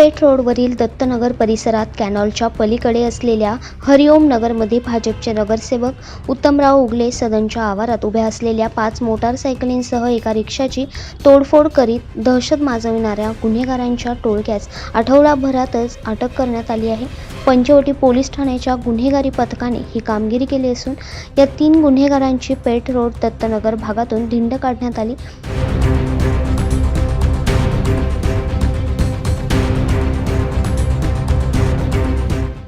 पेठ रोडवरील दत्तनगर परिसरात कॅनॉलच्या पलीकडे असलेल्या हरिओम नगरमध्ये भाजपचे नगरसेवक उत्तमराव उगले सदनच्या आवारात उभ्या असलेल्या पाच मोटारसायकलींसह एका रिक्षाची तोडफोड करीत दहशत माजविणाऱ्या गुन्हेगारांच्या टोळक्यास आठवडाभरातच अटक करण्यात आली आहे. पंचवटी पोलीस ठाण्याच्या गुन्हेगारी पथकाने ही कामगिरी केली असून या तीन गुन्हेगारांची पेठ रोड दत्तनगर भागातून धिंड काढण्यात आली.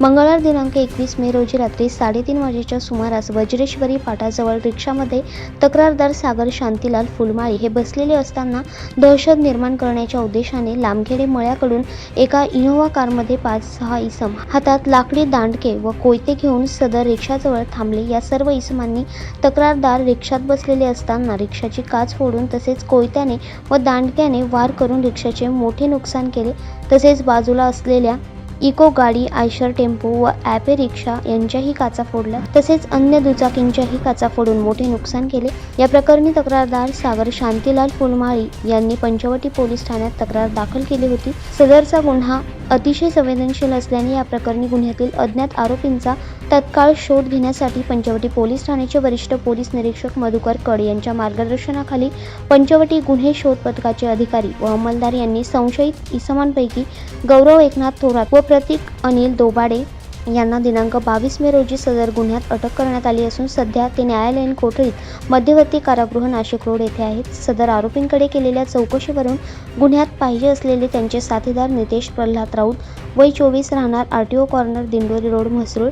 मंगळवार दिनांक एकवीस मे रोजी रात्री साडेतीन वाजेच्या सुमारास वज्रेश्वरी फाटाजवळ रिक्षामध्ये तक्रारदार सागर शांतीलाल फुलमाळी हे बसलेले असताना दहशत निर्माण करण्याच्या उद्देशाने लांबखेडे मळ्याकडून एका इनोव्हा कारमध्ये पाच सहा इसम हातात लाकडी दांडके व कोयते घेऊन सदर रिक्षाजवळ थांबले. या सर्व इसमांनी तक्रारदार रिक्षात बसलेले असताना रिक्षाची काच फोडून तसेच कोयत्याने व दांडक्याने वार करून रिक्षाचे मोठे नुकसान केले. तसेच बाजूला असलेल्या इको गाडी आयशर टेम्पो व ॲपे रिक्षा यांच्याही काचा फोडल्या तसेच अन्य दुचाकींच्याही काचा फोडून मोठे नुकसान केले. या प्रकरणी तक्रारदार सागर शांतीलाल फुलमाळी यांनी पंचवटी पोलीस ठाण्यात तक्रार दाखल केली होती. सदरचा गुन्हा अतिशय संवेदनशील असल्याने या प्रकरणी गुन्ह्यातील अज्ञात आरोपींचा तत्काळ शोध घेण्यासाठी पंचवटी पोलीस ठाण्याचे वरिष्ठ पोलीस निरीक्षक मधुकर कड यांच्या मार्गदर्शनाखाली पंचवटी गुन्हे शोध पथकाचे अधिकारी व अंमलदार यांनी संशयित इसमांपैकी गौरव एकनाथ थोरात व प्रतीक अनिल दोबाडे यांना दिनांक बावीस मे रोजी सदर गुन्ह्यात अटक करण्यात आली असून सध्या ते न्यायालयीन कोठडीत मध्यवर्ती कारागृह नाशिक रोड येथे आहेत. सदर आरोपींकडे केलेल्या चौकशीवरून गुन्ह्यात पाहिजे असलेले त्यांचे साथीदार नितेश प्रल्हाद राऊत वय चोवीस राहणार R T O corner Dindori road Mhasrul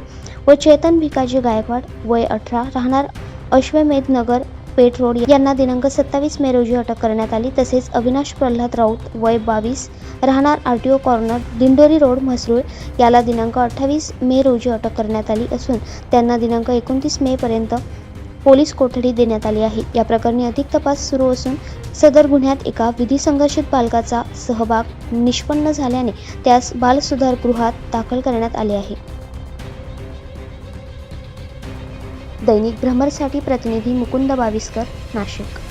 व चेतन भिकाजी गायकवाड वय अठरा राहणार अश्वमेध नगर पेठ रोड यांना दिनांक सत्तावीस मे रोजी अटक करण्यात आली. तसेच अविनाश प्रल्हाद राऊत वय बावीस राहणार R T O corner Dindori road Mhasrul याला दिनांक अठ्ठावीस मे रोजी अटक करण्यात आली असून त्यांना दिनांक एकोणतीस मेपर्यंत पोलीस कोठडी देण्यात आली आहे. या प्रकरणी अधिक तपास सुरू असून सदर गुन्ह्यात एका विधिसंघर्षित बालकाचा सहभाग निष्पन्न झाल्याने त्यास बालसुधारगृहात दाखल करण्यात आले आहे. दैनिक भ्रमरसाठी प्रतिनिधी मुकुंद बाविस्कर नाशिक.